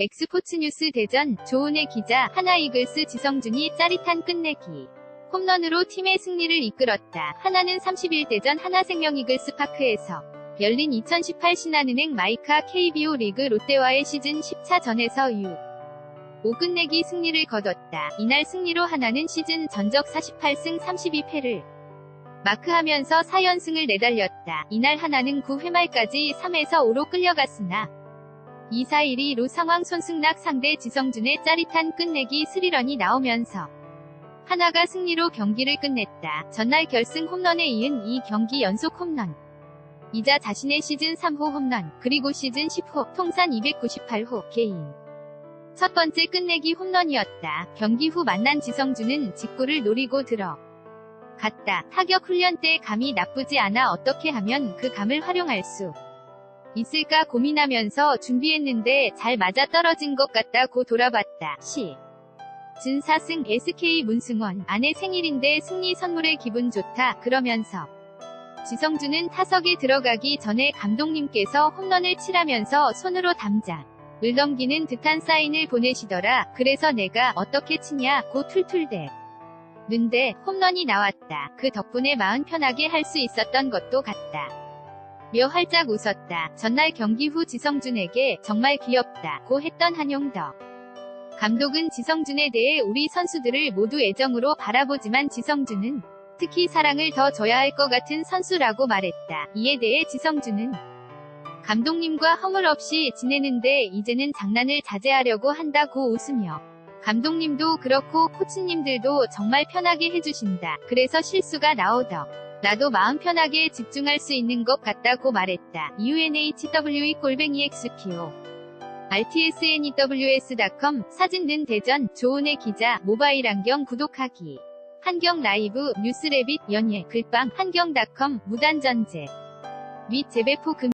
엑스포츠뉴스 대전 조은혜 기자 하나이글스 지성준이 짜릿한 끝내기. 홈런으로 팀의 승리를 이끌었다. 하나는 31대전 하나생명 이글스 파크에서 열린 2018 신한은행 마이카 KBO 리그 롯데와의 시즌 10차 전에서 유. 5끝내기 승리를 거뒀다. 이날 승리로 하나는 시즌 전적 48승 32패를 마크하면서 4연승을 내달렸다. 이날 하나는 9회 말까지 3에서 5로 끌려갔으나 2-4-1-2로 상황 손승락 상대 지성준의 짜릿한 끝내기 스리런이 나오면서 하나가 승리로 경기를 끝냈다. 전날 결승 홈런에 이은 이 경기 연속 홈런. 이자 자신의 시즌 3호 홈런, 그리고 시즌 10호, 통산 298호, 개인. 첫 번째 끝내기 홈런이었다. 경기 후 만난 지성준은 직구를 노리고 들어. 갔다. 타격 훈련 때 감이 나쁘지 않아 어떻게 하면 그 감을 활용할 수 있을까 고민하면서 준비했는데 잘 맞아 떨어진 것 같다고 돌아봤다. 시. 진 4승 SK 문승원. 아내 생일인데 승리 선물에 기분 좋다. 그러면서 지성준은 타석에 들어가기 전에 감독님께서 홈런을 치라면서 손으로 담자 을 넘기는 듯한 사인을 보내시더라. 그래서 내가 어떻게 치냐? 고 툴툴대 는데 홈런이 나왔다. 그 덕분에 마음 편하게 할 수 있었던 것도 같다 며 활짝 웃었다 전날 경기 후 지성준에게 정말 귀엽다 고 했던 한용덕 감독은 지성준에 대해 우리 선수들을 모두 애정으로 바라보지만 지성준은 특히 사랑을 더 줘야 할 것 같은 선수라고 말했다. 이에 대해 지성준은 감독님과 허물 없이 지내는데 이제는 장난을 자제하려고 한다고 웃으며 감독님도 그렇고 코치님들도 정말 편하게 해주신다. 그래서 실수가 나오더. 나도 마음 편하게 집중할 수 있는 것 같다고 말했다. UNHWE 골뱅이 XPO rtsnews.com 사진 는 대전 조은혜 기자 모바일 안경 구독하기. 한경 라이브 뉴스레빗 연예 글빵 한경닷컴 무단전제. 및 재배포 금